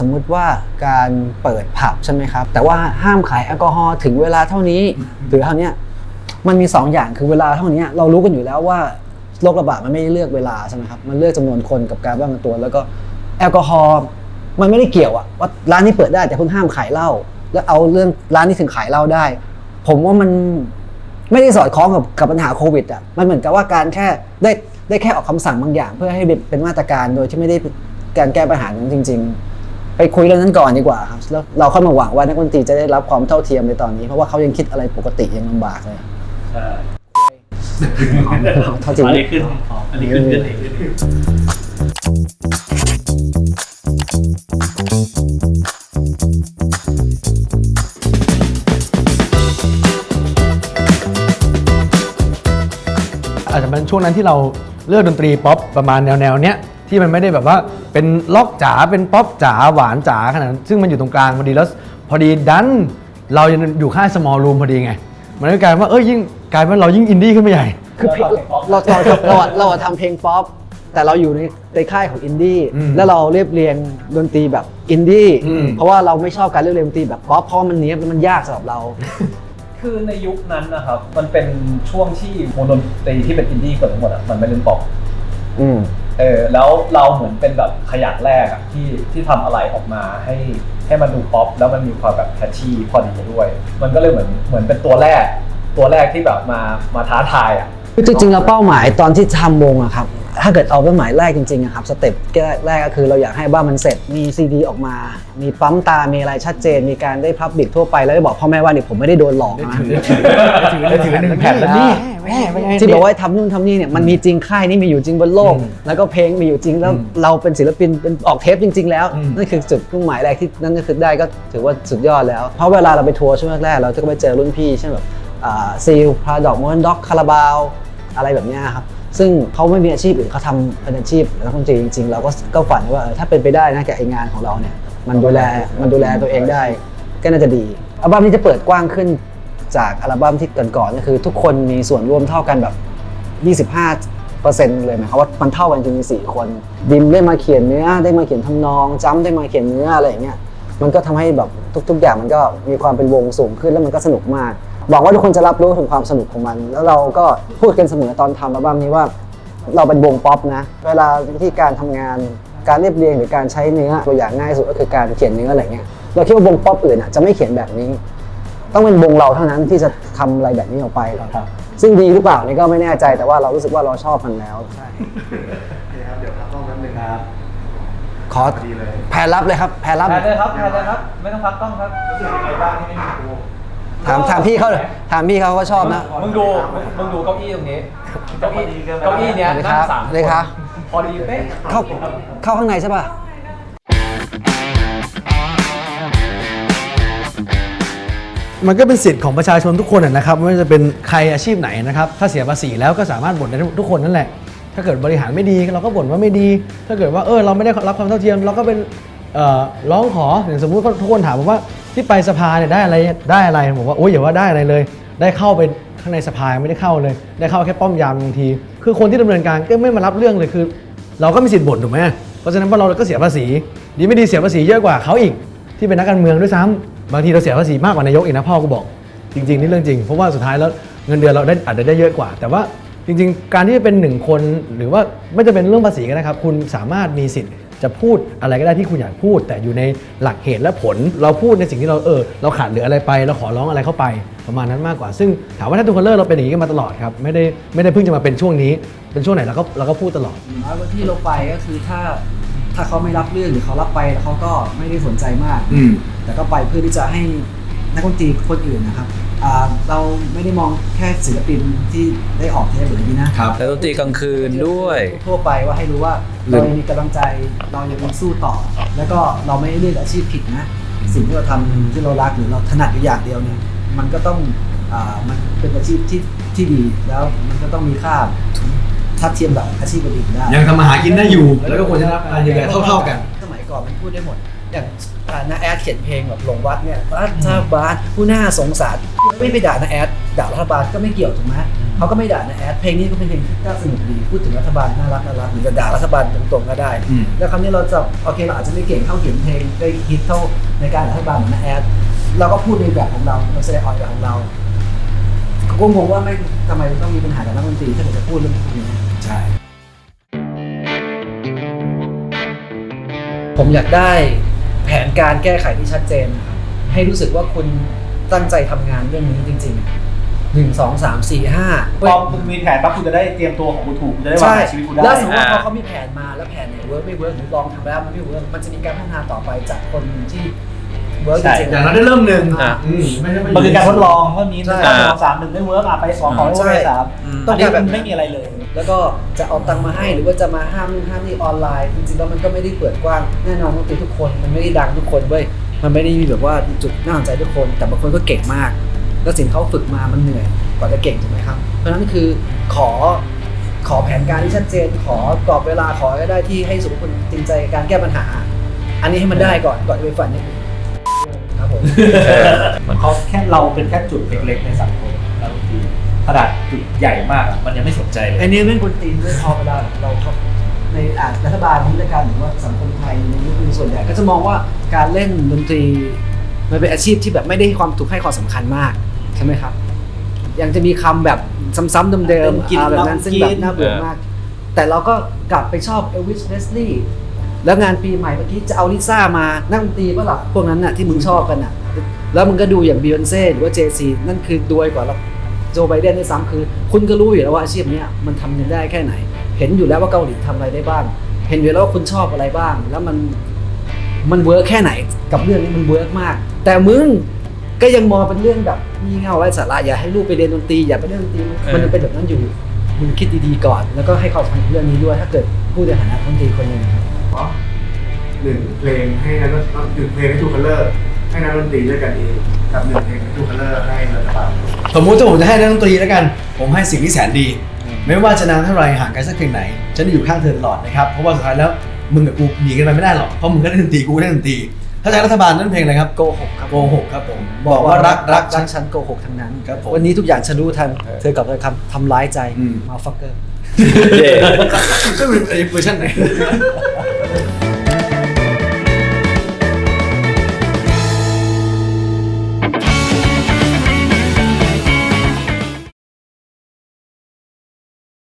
สมมุติว่าการเปิดผับใช่ไหมครับ แต่ว่าห้ามขายแอลกอฮอล์ถึงเวลาเท่านี้ หรือเท่าเนี้ยมันมีสองอย่างคือเวลาเท่านี้เรารู้กันอยู่แล้วว่าโรคระบาดมันไม่ได้เลือกเวลาใช่ไหมครับมันเลือกจำนวนคนกับการป้องกันตัว แล้วก็แอลกอฮอล์มันไม่ได้เกี่ยวอะว่าร้านนี้เปิดได้แต่คุณห้ามขายเหล้าแล้วเอาเรื่องร้านนี้ถึงขายเหล้าได้ ผมว่ามันไม่ได้สอดคล้องกับกับปัญหาโควิดอะมันเหมือนกับว่าการแค่ได้ได้แค่ออกคำสั่งบางอย่าง เพื่อให้เป็นมาตรการโดยที่ไม่ได้การแก้ปัญหานั้นจริง ๆ ไปคุยเรื่องนั้นก่อนดีกว่าครับแล้วเราค่อยมาหวังว่านักดนตรีจะได้รับความเท่าเทียมในตอนนี้เพราะว่าเขายังคิดอะไรปกติยังลำบากเลยใช่เท่าจริงอันนี้ขึ้นอันนี้ขึ้นขึ้นอีกขึ้นอีกอาจจะเป็นช่วงนั้นที่เราเลือกดนตรีป๊อปประมาณแนวแนวๆเนี้ย ที่มันไม่ได้แบบว่าเป็นล็อกจ๋าเป็นป๊อปจ๋าหวานจ๋าขนาดนั้นซึ่งมันอยู่ตรงกลางพอดีแล้วพอดีดันเรายังอยู่ค่าย small room พอดีไง มันก็กลายเป็นว่าเอ้ยยิ่งกลายเป็นว่าเรายิ่งอินดี้ขึ้นไปใหญ่ คือเพลงเราเราเราอะเราอะทำเพลงป๊อปแต่เราอยู่ในในค่ายของอินดี้อืมแล้วเราเรียบเรียงดนตรีแบบอินดี้อืม เพราะว่าเราไม่ชอบการเรียบเรียงดนตรีแบบป๊อปเพราะมันเนี้ยบแล้วมันยากสำหรับเรา คือในยุคนั้นนะครับ มันเป็นช่วงที่วงดนตรีที่เป็นอินดี้เกือบทั้งหมดอะมันไม่เล่นป๊อปอืม เออแล้วเราเหมือนเป็นแบบขยักแรกอะที่ที่ทำอะไรออกมาให้ให้มันดูป๊อปแล้วมันมีความแบบแคชชี่พอดีด้วย มันก็เลยเหมือนเหมือนเป็นตัวแรก ตัวแรกที่แบบมามาท้าทายอะคือจริงๆแล้วเป้าหมายตอนที่ทำวงอะครับ ถ้าเกิดเอาเป้าหมายแรกจริงๆอะครับสเต็ปแรกก็คือเราอยากให้บ้านมันเสร็จมีซีดีออกมา มีปั๊มตา มีอะไรชัดเจน มีการได้พับบิกทั่วไปแล้วได้บอกพ่อแม่ว่าเนี่ยผมไม่ได้โดนหลอกนะได้ถือหนึ่งแผ่นแล้วนี่แม่เป็นที่บอกว่าทำนู่นทำนี่เนี่ยมันมีจริงค่ายนี้มีอยู่จริงบนโลก แล้วก็เพลงมีอยู่จริงแล้วเราเป็นศิลปินเป็นออกเทปจริง ๆ แล้วนั่นคือจุดมุ่งหมายแรกที่นั่นก็คือได้ก็ถือว่าสุดยอดแล้ว เพราะเวลาเราไปทัวร์ช่วงแรกเราจะไปเจอรุ่นพี่เช่นแบบซีลพาดอกมอนด็อกคาราบาว อะไรแบบนี้ครับซึ่งเขาไม่มีอาชีพอื่นเขาทำเป็นอาชีพนักดนตรีจริงๆเราก็ก็ฝันว่าเออถ้าเป็นไปได้นะกับไองานของเราเนี่ยมันดูแลมันดูแลตัวเองได้ ก็น่าจะดีอัลบั้มนี้จะเปิดกว้างขึ้นจากอัลบั้มที่ก่อนๆก็คือ ทุกคนมีส่วนร่วมเท่ากันแบบ 25เปอร์เซ็นต์เลยหมายความว่ามันเท่ากันจริงๆสี่คน ดิมได้มาเขียนเนื้อได้มาเขียนทำนองจ้ำได้มาเขียนเนื้ออะไรอย่างเงี้ยมันก็ทำให้แบบทุก ๆ อย่างมันก็มีความเป็นวงสูงขึ้นแล้วมันก็สนุกมาก บอกว่าทุกคนจะรับรู้ถึงความสนุกของมัน แล้วเราก็พูดกันเสมอตอนทำอัลบั้มนี้ว่า เราเป็นวงป๊อปนะ เวลาที่การทำงานการเรียบเรียงหรือการใช้เนื้อตัวอย่างง่ายสุดก็คือการเขียนเนื้ออะไรเงี้ยเราคิดว่าวงป๊อปอื่นอะจะไม่เขียนแบบนี้ ต้องเป็นวงเราเท่านั้นที่จะทำอะไรแบบนี้ออกไปครับ ซึ่งดีหรือเปล่านี่ก็ไม่แน่ใจแต่ว่าเรารู้สึกว่าเราชอบมันแล้วใช่โอเคครับเดี๋ยวพักกล้องแป๊บนึงครับขอดีเลยแพรรับเลยครับแพรรับแพนเลยครับแพนเลยครับ ไม่ต้องพักกล้องครับรู้สึกยังไงบ้างที่ไม่มีครู ถามถามพี่เขาเลยถามพี่เขาก็ชอบนะมึงดูมึงมึงดูเก้าอี้ตรงนี้เก้าอี้เก้าอี้เนี้ยสวัสดีคนั่รังบสามสวัสดีครับพอดีเป๊ะเข้าเข้าข้างในใช่ป่ะมันก็เป็นสิทธิ์ของประชาชนทุกคนนะนะครับไม่ว่าจะเป็นใครอาชีพไหนนะครับ ถ้าเสียภาษีแล้วก็สามารถบ่นได้ทุกคนนั่นแหละ ถ้าเกิดบริหารไม่ดีเราก็บ่นว่าไม่ดี ถ้าเกิดว่าเออเราไม่ได้รับความเท่าเทียม เราก็เป็นเอ่อร้องขออย่างสมมุติว่าทุกคนถามผมว่า ที่ไปสภาเนี่ยได้อะไรได้อะไรผมว่าโอ้ยอย่าว่าได้อะไรเลย ได้เข้าไปข้างในสภาไม่ได้เข้าเลย ได้เข้าแค่ป้อมยามบางที คือคนที่ดำเนินการก็ไม่มารับเรื่องเลยคือ เราก็มีสิทธิ์บ่นถูกไหมเพราะฉะนั้นพอเราก็เสียภาษี ดีไม่ดีเสียภาษีเยอะกว่าเขาอีกที่เป็นนักการเมืองด้วยซ้ำบางทีเราเสียภาษีมากกว่านายกอีกนะพ่อกูบอกจริงๆนี่เรื่องจริงเพราะว่าสุดท้ายแล้วเงินเดือนเราได้อาจจะได้เยอะกว่า แต่ว่าจริง ๆ การที่จะเป็นหนึ่งคนหรือว่าไม่จะเป็นเรื่องภาษีก็นะครับ คุณสามารถมีสิทธิ์ จะพูดอะไรก็ได้ที่คุณอยากพูด แต่อยู่ในหลักเหตุและผล เราพูดในสิ่งที่เราเออเราขาดเหลืออะไรไป เราขอร้องอะไรเข้าไปประมาณนั้นมากกว่า ซึ่งถามว่าถ้าทุกคนเลิกเราเป็นอย่างนี้กันมาตลอดครับไม่ได้ไม่ได้เพิ่งจะมาเป็นช่วงนี้ เป็นช่วงไหนเราก็เราก็พูดตลอดน้อยที่เราไปก็คือถ้าถ้าเขาไม่รับเรื่องหรือเขารับไปเขาก็ไม่ได้สนใจมาก อืม แต่ก็ไปเพื่อที่จะให้นักดนตรีคนอื่นนะครับอ่า เราไม่ได้มองแค่ศิลปินที่ได้ออกเทปหรืออะไรนี้นะครับแต่ดนตรีกลางคืนด้วย ทั่วไปว่าให้รู้ว่าเรายังมีกำลังใจเรายังมีสู้ต่อ แล้วก็เราไม่ได้เลือกอาชีพผิดนะ สิ่งที่เราทำที่เรารักหรือเราถนัดอยู่อย่างเดียวเนี่ยมันก็ต้องอ่ามันเป็นอาชีพที่ที่ดีแล้วมันก็ต้องมีค่าทัดเทียมกับอาชีพอื่นๆได้ยังทำมาหากินได้อยู่ แล้วก็ควรจะได้รับการเยียวยาเท่า ๆกัน สมัยก่อนมันพูดได้หมด อย่างอ่านาแอดเขียนเพลงแบบหลงวัดเนี่ยรัฐบาลผู้น่าสงสารไม่ไปด่านาแอดด่ารัฐบาลก็ไม่เกี่ยวถูกไหมเขาก็ไม่ด่านะแอดเพลงนี้ก็เป็นเพลงที่น่าสนุกดีพูดถึงรัฐบาลน่ารักน่ารักหรือจะด่ารัฐบาลตรงๆก็ได้อืมแล้วคราวนี้เราจะโอเคเราอาจจะไม่เก่งเท่าเขียนเพลงได้ฮิตเท่าในการด่ารัฐบาลเหมือนนะแอดเราก็พูดในแบบของเราเราแสดงออกแบบของเราก็งงว่าไม่ทำไมต้องมีปัญหากับนักดนตรีถ้าเกิดจะพูดเรื่องพวกนี้ใช่ผมอยากได้ แผนการแก้ไขที่ชัดเจนนะครับให้รู้สึกว่าคุณตั้งใจทำงานเรื่องนี้จริงๆหนึ่งสองสามสี่ห้า พอมึงมีแผนปั๊บคุณจะได้เตรียมตัวของกูถูกคุณจะได้วางใช่แผนชีวิตกูได้ แล้วสมมติว่าอ่าพอเขามีแผนมาแล้วแผนเนี่ยเวิร์กไม่เวิร์กหรือลองทำแล้วมันไม่เวิร์กมันจะมีการพัฒนาต่อไปจากคนที่ เวิร์กจริงๆอย่างเราได้เริ่มหนึ่งอะ อืมไม่ได้มันคือการทดลองเพราะนี้ใช่การทดลองสามหนึ่งไม่เวิร์กอะไปสองของไม่เวิร์กไปสามอืมต้อัอนงนี้การแบบมันไม่มีอะไรเลย แล้วก็จะเอาตังค์มาให้หรือว่าจะมาห้ามนู่นห้ามนี่ออนไลน์ จริงๆแล้วมันก็ไม่ได้เปิดกว้างแน่นอนดนตรีทุกคนมันไม่ได้ดังทุกคนเว้ยมันไม่ได้มีแบบว่าจุดน่าสนใจทุกคน แต่บางคนก็เก่งมาก แล้วสิ่งเขาฝึกมามันเหนื่อยกว่าจะเก่งถูกไหมครับ เพราะฉะนั้นคือขอขอแผนการที่ชัดเจน ขอกรอบเวลาขอให้ได้ที่ให้สุขคุณจริงใจการแก้ปัญหา อันนี้ให้มันได้ก่อนก่อนจะไปฝันอย่างอื่นครับผม เขาแค่เราเป็นแค่จุดเล็กๆในสังคมเราทีขนาดจุดใหญ่มากอะมันยังไม่สนใจเลยไอ้นี่เป็นคนตีนด้วยพอเวลาเราเข้าในอารัฐบาลนี้ละกันหรือว่าสังคมไทยในยุคนี้ส่วนใหญ่ก็จะมองว่าการเล่นดนตรีมันเป็นอาชีพที่แบบไม่ได้ให้ความถูกให้ความสำคัญมากใช่ไหมครับ ยังจะมีคำแบบซ้ำๆเดิมเป็นๆกินอ่าแบบนั้นเหล้าซึ่งแบบกินน่าเบื่อมาก แต่เราก็กลับไปชอบเอลวิสเลสลีย์ แล้วงานปีใหม่เมื่อกี้จะเอาลิซ่ามานั่งดนตรีเมื่อหร่ะพวกนั้นน่ะที่มึงชอบกันน่ะ แล้วมึงก็ดูอย่างบียอนเซ่หรือว่าเจซีนั่นคือดวยกว่าเราโจไบเดนด้วยซ้ำคือ คุณก็รู้อยู่แล้วว่าอาชีพเนี้ยมันทำเงินได้แค่ไหน เห็นอยู่แล้วว่าเกาหลีทำอะไรได้บ้าง เห็นอยู่แล้วว่าคุณชอบอะไรบ้าง แล้วมันมันเวิร์กแค่ไหน กับเรื่องนี้มันเวิร์กมาก แต่มึงก็ยังมองเป็นเรื่องแบบงี่เง่าไร้สาระอย่าให้ลูกไปเรียนดนตรีอย่าไปเล่นดนตรีมันยังเป็นแบบนั้นอยู่มึงคิดดีๆก่อน แล้วก็ให้ความสำคัญกับเรื่องนี้ด้วย ถ้าเกิดพูดในฐานะดนตรีคนหนึ่งครับ เพราะหนึ่งเพลงให้นักดนตรีหนึ่งเพลงให้ทูคัลเลอร์ให้นักดนตรีด้วยกันเองกับหนึ่งเพลงให้ทูคัลเลอร์ให้รัฐบาลสมมุติถ้าผมจะให้นักดนตรีแล้วกัน ผมให้สิ่งที่แสนดี ไม่ว่าจะนานเท่าไหรห่างกันสักเพียงไหนฉันจะอยู่ข้างเธอตลอดนะครับเพราะว่าสุดท้ายแล้วมึงกับกูหนีกันไปไม่ได้หรอกเพราะมึงก็ได้ดนตรีกูก็ได้ดนตรีถ้าจะรัฐบาลนั่นเพลงอะไรครับโกหกครับโกหกครับผมบอกว่ารักรักรัฉักนฉันโกหกทั้งนั้นครับผมวันนี้ทุกอย่างฉันรู้ทันเธอกับเธอคำทำร้ายใจอืมมาฟักเกอร์เย่ก็เป็นเวอร์ชันไหน